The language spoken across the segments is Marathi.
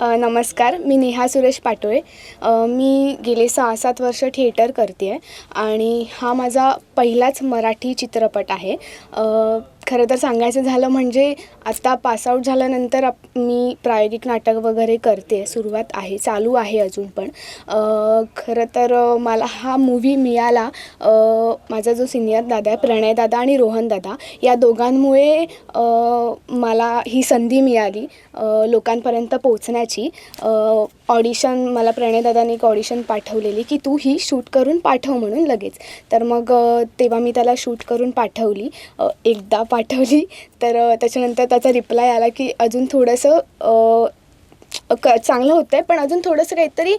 नमस्कार मी नेहा सुरेश पाटोळे. मी गेले सहा सात वर्ष थिएटर करते आहे आणि हा माझा पहिलाच मराठी चित्रपट आहे. खरं तर सांगायचं झालं म्हणजे आता पासआउट झाल्यानंतर आप मी प्रायोगिक नाटक वगैरे करते. सुरुवात आहे चालू आहे अजून पण. खरं तर मला हा मूव्ही मिळाला. माझा जो सिनियर दादा आहे प्रणय दादा आणि रोहन दादा या दोघांमुळे मला ही संधी मिळाली लोकांपर्यंत पोचण्याची ऑडिशन मला प्रणयदादाने एक ऑडिशन पाठवलेली की तू ही शूट करून पाठव म्हणून लगेच. तर मग तेव्हा मी त्याला शूट करून पाठवली. एकदा पाठवली. तर त्याच्यानंतर त्याचा रिप्लाय आला की अजून थोडंसं क चांगलं होतं आहे पण अजून थोडंसं काहीतरी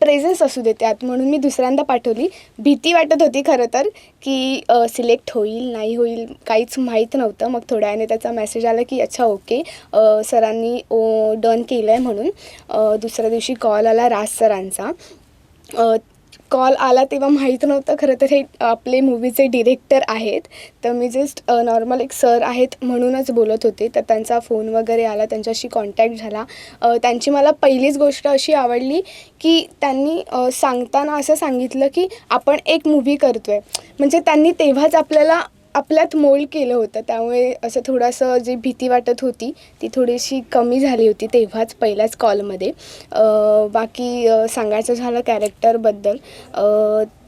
प्रेझेन्स असू दे त्यात म्हणून मी दुसऱ्यांदा पाठवली. भीती वाटत होती खरं तर की सिलेक्ट होईल नाही होईल काहीच माहीत नव्हतं. मग थोड्या वेळाने त्याचा मेसेज आला की अच्छा ओके सरांनी ओ डन केलं आहे म्हणून दुसऱ्या दिवशी कॉल आला राज सरांचा. कॉल आला तेव्हा माहीत नव्हतं. खरं तर हे आपले मूवीचे डिरेक्टर आहेत. तर मी जस्ट नॉर्मल एक सर आहेत म्हणूनच बोलत होते. तर त्यांचा फोन वगैरे आला त्यांच्याशी कॉन्टॅक्ट झाला. त्यांची मला पहिलीच गोष्ट अशी आवडली की त्यांनी सांगताना असं सांगितलं की आपण एक मूव्ही करतो आहे म्हणजे त्यांनी तेव्हाच आपल्याला आपल्यात मोल्ड केलं होतं त्यामुळे असं थोडंसं जी भीती वाटत होती ती थोडीशी कमी झाली होती तेव्हाच पहिल्याच कॉलमध्ये बाकी सांगायचं झालं कॅरेक्टरबद्दल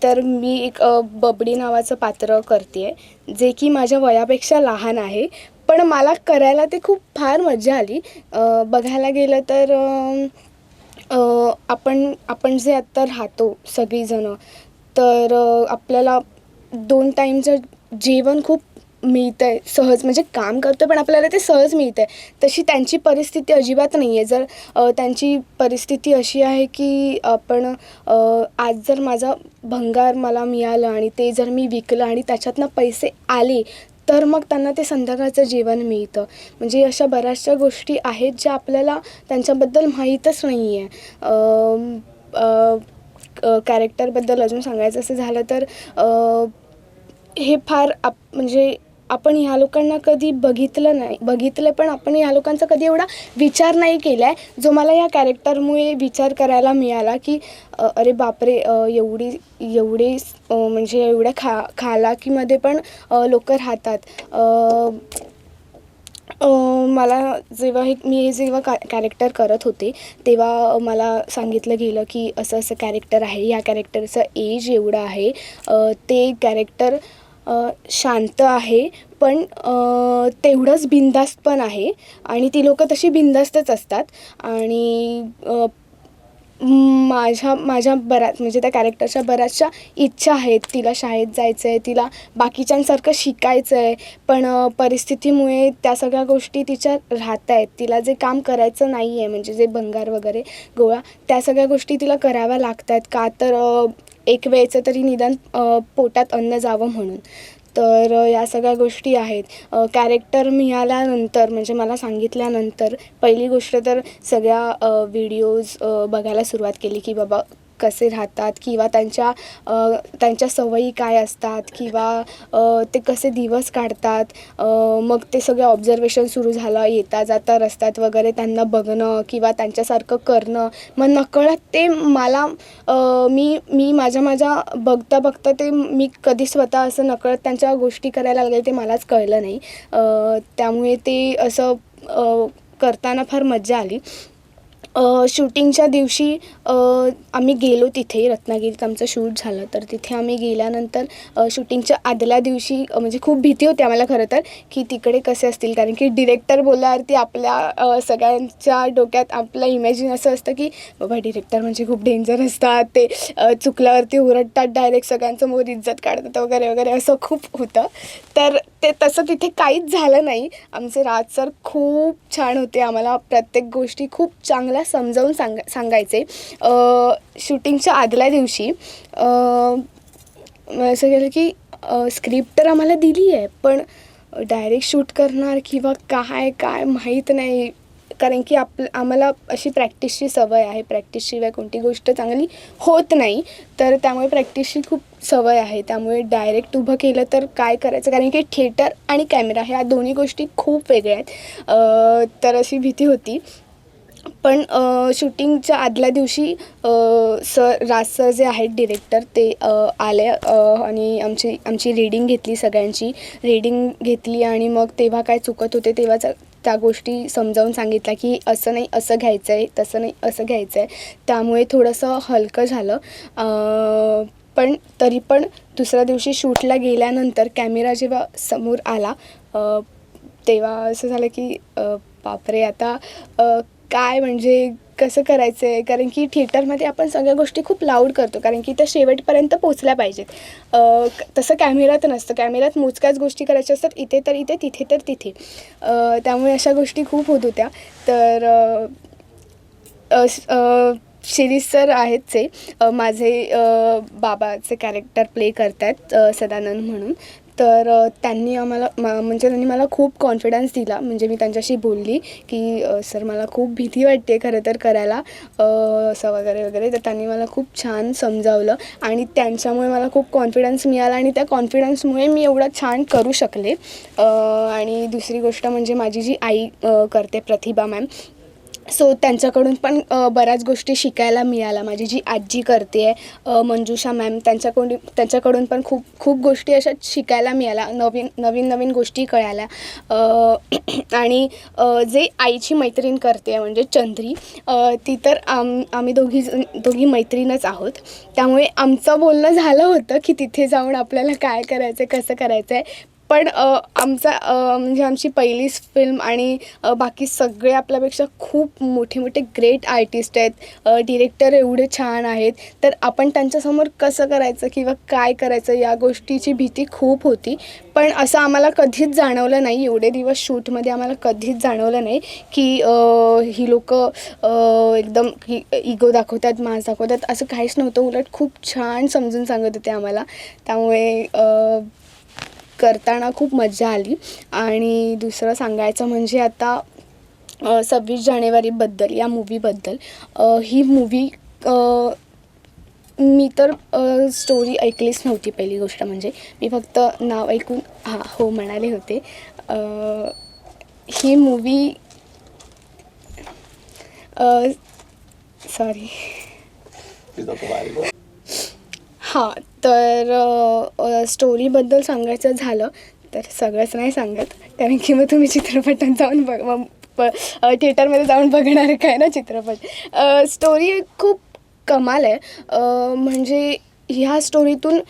तर मी एक बबडी नावाचं पात्र करते आहे जे की माझ्या वयापेक्षा लहान आहे पण मला करायला ते खूप फार मजा आली. बघायला गेलं तर आपण आपण जे आत्ता राहतो सगळीजणं तर आपल्याला दोन टाईमचं जेवण खूप मिळतं आहे सहज म्हणजे काम करतो पण आपल्याला ते सहज मिळतं आहे तशी त्यांची परिस्थिती अजिबात नाही आहे जर त्यांची परिस्थिती अशी आहे की आपण आज जर माझा भंगार मला मिळालं आणि ते जर मी विकलं आणि त्याच्यातनं पैसे आले तर मग त्यांना ते संध्याकाळचं जेवण मिळतं. म्हणजे अशा बऱ्याचशा गोष्टी आहेत ज्या आपल्याला त्यांच्याबद्दल माहीतच नाही आहे कॅरेक्टरबद्दल अजून सांगायचं असं झालं तर हे फार आप म्हणजे आपण ह्या लोकांना कधी बघितलं नाही. बघितलं पण आपण ह्या लोकांचा कधी एवढा विचार नाही केला आहे जो मला या कॅरेक्टरमुळे विचार करायला मिळाला की अरे बापरे एवढी एवढी एवढे म्हणजे एवढ्या खा खालाकीमध्ये पण लोक राहतात. मला जेव्हा हे मी जेव्हा का कॅरेक्टर करत होते तेव्हा मला सांगितलं गेलं की असं असं कॅरेक्टर आहे या कॅरेक्टरचं एज एवढं आहे ते कॅरेक्टर शांत आहे पण तेवढंच बिनधास्त पण आहे. आणि ती लोकं तशी बिनधास्तच असतात. आणि माझ्या माझ्या बऱ्याच म्हणजे त्या कॅरेक्टरच्या बऱ्याचशा इच्छा आहेत. तिला शाळेत जायचं आहे तिला बाकीच्यांसारखं शिकायचं आहे पण परिस्थितीमुळे त्या सगळ्या गोष्टी तिच्या राहत आहेत तिला जे काम करायचं नाही आहे म्हणजे जे भंगार वगैरे गोळा त्या सगळ्या गोष्टी तिला कराव्या लागत आहेत का तर एक वेळचं तरी निदान पोटात अन्न जावं म्हणून. तर या सगळ्या गोष्टी आहेत. कॅरेक्टर मिळाल्यानंतर म्हणजे मला सांगितल्यानंतर पहिली गोष्ट तर सगळ्या व्हिडिओज बघायला सुरुवात केली की बाबा कसे राहतात किंवा त्यांच्या त्यांच्या सवयी काय असतात किंवा ते कसे दिवस काढतात मग ते सगळं ऑब्झर्वेशन सुरू झालं येता जाता रस्त्यात वगैरे त्यांना बघणं किंवा त्यांच्यासारखं करणं मग नकळत ते मला मी मी माझ्या माझ्या बघता बघता ते मी कधी स्वतः असं नकळत त्यांच्या गोष्टी करायला लागले ते मलाच कळलं नाही. त्यामुळे ते असं करताना फार मजा आली. शूटिंगच्या दिवशी आम्ही गेलो तिथे रत्नागिरीत आमचं शूट झालं. तर तिथे आम्ही गेल्यानंतर शूटिंगच्या आदल्या दिवशी म्हणजे खूप भीती होती आम्हाला खरं तर की तिकडे कसे असतील? कारण की डिरेक्टर बोलल्यावरती आपल्या सगळ्यांच्या डोक्यात आपलं इमॅजिन असं असतं की बाबा डिरेक्टर म्हणजे खूप डेंजर असतात. ते चुकल्यावरती ओरडतात डायरेक्ट सगळ्यांसमोर इज्जत काढतात वगैरे वगैरे असं खूप होतं. तर ते तसं तिथे काहीच झालं नाही. आमचे राज सर खूप छान होते आम्हाला प्रत्येक गोष्टी खूप चांगल्या समजावून सांग सांगायचे. शूटिंगच्या आदल्या दिवशी असं केलं की स्क्रिप्ट तर आम्हाला दिली आहे पण डायरेक्ट शूट करणार किंवा काय काय माहीत नाही. कारण की आप आम्हाला अशी प्रॅक्टिसची सवय आहे. प्रॅक्टिसशिवाय कोणती गोष्ट चांगली होत नाही. तर त्यामुळे प्रॅक्टिसची खूप सवय आहे. त्यामुळे डायरेक्ट उभं केलं तर काय करायचं? कारण की थिएटर आणि कॅमेरा ह्या दोन्ही गोष्टी खूप वेगळ्या आहेत. तर अशी भीती होती. पण शूटिंगच्या आदल्या दिवशी सर राज सर जे आहेत डिरेक्टर ते आले आणि आमची आमची रीडिंग घेतली सगळ्यांची. रीडिंग घेतली आणि मग तेव्हा काय चुकत होते तेव्हाचं त्या गोष्टी समजावून सांगितल्या की असं नाही असं घ्यायचं आहे तसं नाही असं घ्यायचं आहे त्यामुळे थोडंसं हलकं झालं. पण तरी पण दुसऱ्या दिवशी शूटला गेल्यानंतर कॅमेरा जेव्हा समोर आला तेव्हा असं झालं की बापरे आता काय म्हणजे कसं करायचं आहे कारण की थिएटरमध्ये आपण सगळ्या गोष्टी खूप लाऊड करतो. कारण की त्या शेवटपर्यंत पोचल्या पाहिजेत. तसं कॅमेऱ्यात नसतं. कॅमेऱ्यात मोजक्याच गोष्टी करायच्या असतात. इथे तर इथे तिथे तर तिथे. त्यामुळे अशा गोष्टी खूप होत होत्या. तर शिरीष सर आहेत ते. माझे बाबाचे कॅरेक्टर प्ले करत आहेत सदानंद म्हणून. तर त्यांनी आम्हाला म्हणजे त्यांनी मला खूप कॉन्फिडन्स दिला. म्हणजे मी त्यांच्याशी बोलली की सर मला खूप भीती वाटते खरं तर करायला. असं वगैरे वगैरे. तर त्यांनी मला खूप छान समजावलं आणि त्यांच्यामुळे मला खूप कॉन्फिडन्स मिळाला आणि त्या कॉन्फिडन्समुळे मी एवढं छान करू शकले. आणि दुसरी गोष्ट म्हणजे माझी जी आई करते प्रतिभा मॅम सो त्यांच्याकडून पण बऱ्याच गोष्टी शिकायला मिळाल्या. माझी जी आजी करते आहे मंजुषा मॅम त्यांच्याकडून त्यांच्याकडून पण खूप खूप गोष्टी अशा शिकायला मिळाल्या. नवीन नवीन नवीन गोष्टी कळाल्या. आणि जे आईची मैत्रीण करते म्हणजे चंद्री ती तर आम आम्ही दोघी दोघी मैत्रीणच आहोत. त्यामुळे आमचं बोलणं झालं होतं की तिथे जाऊन आपल्याला काय करायचं आहे कसं करायचं आहे पण आमचा म्हणजे आमची पहिलीच फिल्म आणि बाकी सगळे आपल्यापेक्षा खूप मोठे मोठे ग्रेट आर्टिस्ट आहेत डिरेक्टर एवढे छान आहेत. तर आपण त्यांच्यासमोर कसं करायचं किंवा काय करायचं या गोष्टीची भीती खूप होती. पण असं आम्हाला कधीच जाणवलं नाही. एवढे दिवस शूटमध्ये आम्हाला कधीच जाणवलं नाही की ही लोक एकदम इगो दाखवतात मास दाखवतात. असं काहीच नव्हतं. उलट खूप छान समजून सांगत होते आम्हाला. त्यामुळे करताना खूप मजा आली. आणि दुसरं सांगायचं म्हणजे आता सव्वीस जानेवारीबद्दल या मूवीबद्दल ही मूवी मी तर स्टोरी ऐकलीच नव्हती पहिली गोष्ट म्हणजे. मी फक्त नाव ऐकून हां हो म्हणाले होते. ही मूवी सॉरी हां तर स्टोरीबद्दल सांगायचं झालं तर सगळंच नाही सांगत. कारण की मग तुम्ही चित्रपटात जाऊन बघ प थिएटरमध्ये जाऊन बघणार काय ना चित्रपट. स्टोरी खूप कमाल आहे. म्हणजे ह्या स्टोरीतून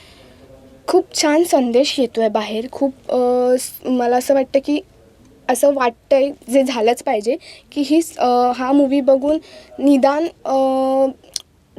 खूप छान संदेश येतो आहे बाहेर. खूप मला असं वाटतं की असं वाटतं आहे जे झालंच पाहिजे की ही हा मूवी बघून निदान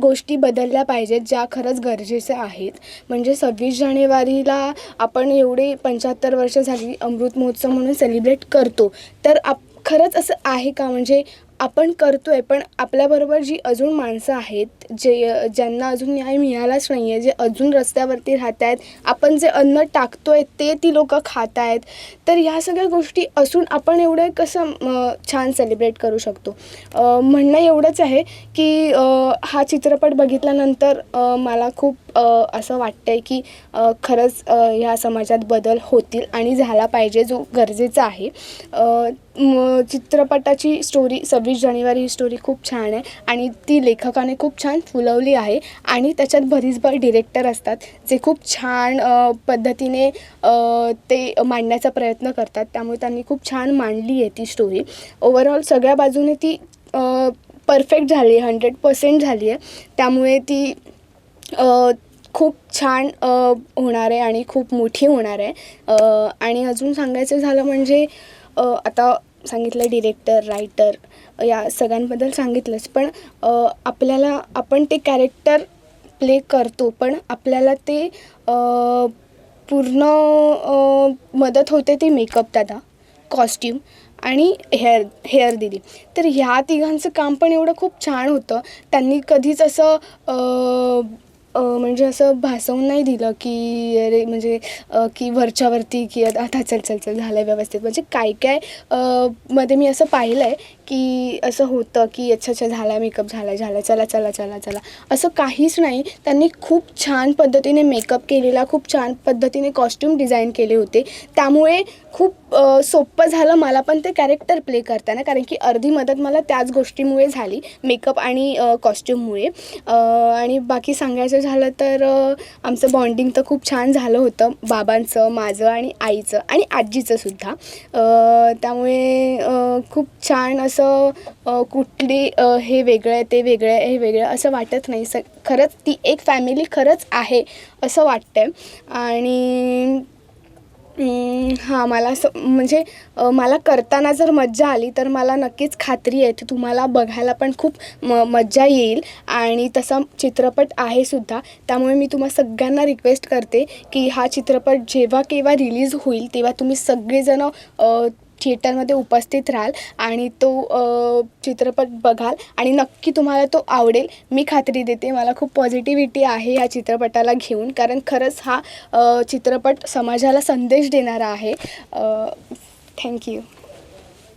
गोष्टी बदलल्या पाहिजेत ज्या खरंच गरजेच्या आहेत. म्हणजे सव्वीस जानेवारीला आपण एवढे पंच्याहत्तर वर्ष झाली अमृत महोत्सव म्हणून सेलिब्रेट करतो. तर आप खरंच असं आहे का? म्हणजे आपण करतो आहे पण आपल्याबरोबर जी अजून माणसं आहेत जे ज्यांना अजून न्याय मिळालाच नाही आहे जे अजून रस्त्यावरती राहत आहेत आपण जे अन्न टाकतो आहे ते ती लोकं खात आहेत तर ह्या सगळ्या गोष्टी असून आपण एवढं कसं छान सेलिब्रेट करू शकतो? म्हणणं एवढंच आहे की हा चित्रपट बघितल्यानंतर मला खूप असं वाटतं आहे की खरंच ह्या समाजात बदल होतील आणि झाला पाहिजे जो गरजेचा आहे. चित्रपटाची स्टोरी सव्वीस जानेवारी ही स्टोरी खूप छान आहे आणि ती लेखकाने खूप छान फुलवली आहे आणि त्याच्यात भरीसभर डिरेक्टर असतात जे खूप छान पद्धतीने ते मांडण्याचा प्रयत्न करतात. त्यामुळे त्यांनी खूप छान मांडली आहे ती स्टोरी ओव्हरऑल सगळ्या बाजूने ती परफेक्ट झाली आहे हंड्रेड पर्सेंट झाली आहे. त्यामुळे ती खूप छान होणार आहे आणि खूप मोठी होणार. आहे आणि अजून सांगायचं झालं म्हणजे आता सांगितलं डिरेक्टर रायटर या सगळ्यांबद्दल सांगितलंच. पण आपल्याला आपण ते कॅरेक्टर प्ले करतो पण आपल्याला ते पूर्ण मदत होते ती मेकअप दादा कॉस्ट्यूम आणि हेअर हेअर दिली तर ह्या तिघांचं काम पण एवढं खूप छान होतं. त्यांनी कधीच असं म्हणजे असं भासवून नाही दिलं की अरे म्हणजे की वरच्यावरती की आता चल चल चल झालं आहे व्यवस्थित. म्हणजे काय काय मध्ये मी असं पाहिलं आहे की असं होतं की अच्छा अच्छा झाला मेकअप झाला झाला चला चला चला चला. असं काहीच नाही. त्यांनी खूप छान पद्धतीने मेकअप केलेला खूप छान पद्धतीने कॉस्ट्यूम डिझाईन केले होते. त्यामुळे खूप सोपं झालं मला पण ते कॅरेक्टर प्ले करताना कारण की अर्धी मदत मला त्याच गोष्टीमुळे झाली मेकअप आणि कॉस्ट्यूममुळे आणि बाकी सांगायचं झालं तर आमचं बॉन्डिंग तर खूप छान झालं होतं बाबांचं माझं आणि आईचं आणि आजीचं सुद्धा. त्यामुळे खूप छान असं असं कुठली हे वेगळं आहे ते वेगळं आहे हे वेगळं असं वाटत नाही. स खरंच ती एक फॅमिली खरंच आहे असं वाटतं आहे आणि हां मला असं म्हणजे मला करताना जर मज्जा आली तर मला नक्कीच खात्री आहे. की तुम्हाला बघायला पण खूप म मज्जा येईल. आणि तसा चित्रपट आहे सुद्धा. त्यामुळे मी तुम्हा सगळ्यांना रिक्वेस्ट करते की हा चित्रपट जेव्हा केव्हा रिलीज होईल तेव्हा तुम्ही सगळेजणं थिएटरमध्ये उपस्थित राहाल आणि तो चित्रपट बघाल आणि नक्की तुम्हाला तो आवडेल. मी खात्री देते मला खूप पॉझिटिव्हिटी आहे या चित्रपटाला घेऊन कारण खरंच हा चित्रपट समाजाला संदेश देणारा आहे. थँक्यू